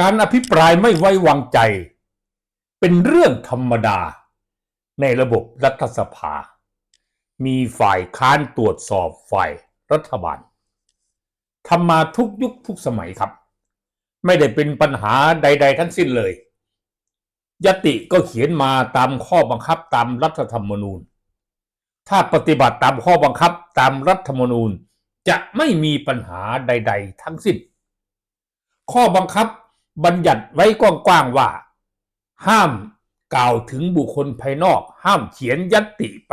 การอภิปรายไม่ไว้วางใจ เป็นเรื่องธรรมดา ในระบบรัฐสภา มีฝ่ายค้านตรวจสอบฝ่ายรัฐบาลทำมาทุกยุคทุกสมัยครับ ไม่ได้เป็นปัญหาใด ๆ ทั้งสิ้นเลย ยติก็เขียนมาตามข้อบังคับตามรัฐธรรมนูญ ถ้าปฏิบัติตามข้อบังคับตามรัฐธรรมนูญ จะไม่มีปัญหาใด ๆ ทั้งสิ้น ข้อบังคับ บัญญัติไว้กว้างๆว่า ห้ามกล่าวถึงบุคคลภายนอก ห้ามเขียนยัตติไป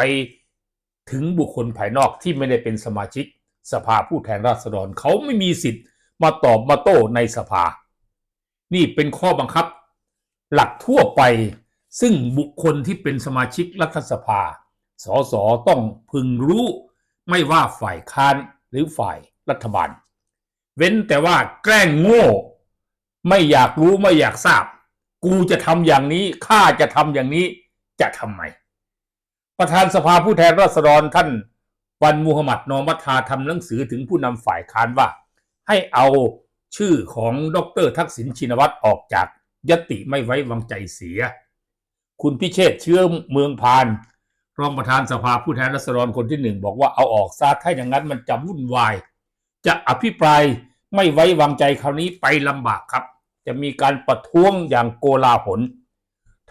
ถึงบุคคลภายนอกที่ไม่ได้เป็นสมาชิก สภาผู้แทนราษฎรเขาไม่มีสิทธิ์มาตอบมาโต้ในสภา นี่เป็นข้อบังคับ หลักทั่วไปซึ่งบุคคลที่เป็นสมาชิกรัฐสภา สสต้องพึงรู้ไม่ว่าฝ่ายค้านหรือฝ่ายรัฐบาล เว้นแต่ว่าแกล้งโง่ ไม่อยากรู้ไม่อยากทราบ กูจะทำอย่างนี้ข้าจะทำอย่างนี้จะทำไมประธานสภาผู้แทนราษฎรท่านวันมูฮัมหมัดนอมัทาทำหนังสือถึงผู้นำฝ่ายค้านว่า ให้เอาชื่อของดรทักษิณชินวัตรออกจากยติไม่ไว้วางใจเสีย คุณพิเชษเชื้อเมืองพาน รองประธานสภาผู้แทนราษฎรคนที่หนึ่งบอกว่าเอาออกซะถ้าอย่างนั้นมันจะวุ่นวาย จะอภิปราย ไม่ไว้วางใจคราวนี้ไปลำบากครับ จะมีการประท้วงอย่างโกลาหล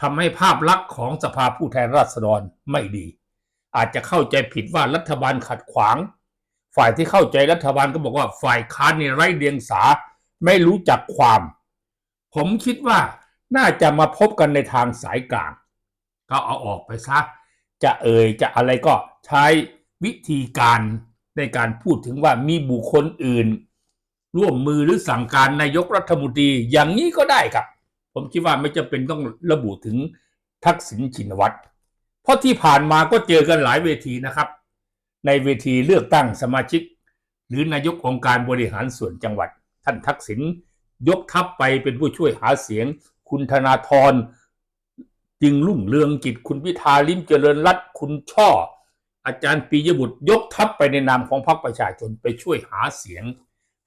ทำให้ภาพลักษณ์ของสภาผู้แทนราษฎรไม่ดี อาจจะเข้าใจผิดว่ารัฐบาลขัดขวาง ฝ่ายที่เข้าใจรัฐบาลก็บอกว่าฝ่ายค้านในไร้เดียงสาไม่รู้จักความ ผมคิดว่าน่าจะมาพบกันในทางสายกลาง ก็เอาออกไปซะ จะเอ่ยจะอะไรก็ใช้วิธีการในการพูดถึงว่ามีบุคคลอื่น ร่วมมือหรือสั่งการนายกรัฐมนตรีอย่างนี้ก็ได้ครับ ผมคิดว่าไม่จำเป็นต้องระบุถึงทักษิณชินวัตรเพราะที่ผ่านมาก็เจอกันหลายเวทีนะครับ ในเวทีเลือกตั้งสมาชิก หรือนายกองค์การบริหารส่วนจังหวัด ท่านทักษิณยกทัพไปเป็นผู้ช่วยหาเสียง คุณธนาธรจึงรุ่งเรืองกิจคุณพิธาลิมเจริญรัตคุณช่อ อาจารย์ปียบุตรยกทัพไปในนามของพรรคประชาชนไปช่วยหาเสียง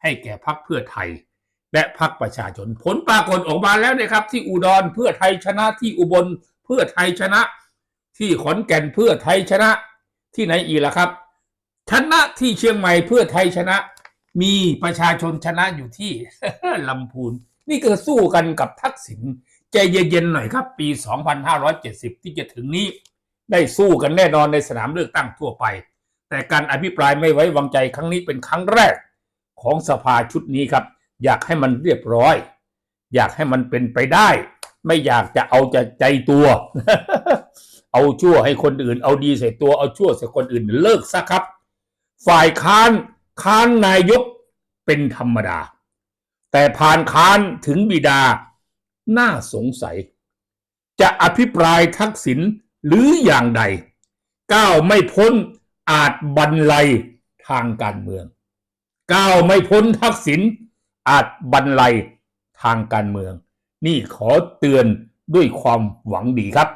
ให้แก่พรรคเพื่อไทย และพรรคประชาชน ผลปรากฏออกมาแล้วนะครับ ที่อุดรเพื่อไทยชนะที่อุบลเพื่อไทยชนะ ที่ขอนแก่นเพื่อไทยชนะ ที่ไหนอีกล่ะครับ ชนะที่เชียงใหม่เพื่อไทยชนะ มีประชาชนชนะอยู่ที่ลำพูน นี่ก็สู้กันกับทักษิณใจเย็นๆหน่อยครับ ปี 2570 ที่จะถึงนี้ ได้สู้กันแน่นอนในสนามเลือกตั้งทั่วไป แต่การอภิปรายไม่ไว้วางใจครั้งนี้เป็นครั้งแรก ของสภาชุดนี้ครับ อยากให้มันเรียบร้อย อยากให้มันเป็นไปได้ ไม่อยากจะเอาจะใจตัว เอาชั่วให้คนอื่น เอาดีใส่ตัวเอาชั่วใส่คนอื่นเลิกซะครับ ฝ่ายค้านค้านนายกเป็นธรรมดา แต่ผ่านค้านถึงบิดาน่าสงสัย จะอภิปรายทักษิณหรืออย่างใด ก้าวไม่พ้นอาจบรรลัยทางการเมือง ก้าวไม่พ้นทักษิณอาจบรรลัยทางการเมือง นี่ขอเตือนด้วยความหวังดีครับ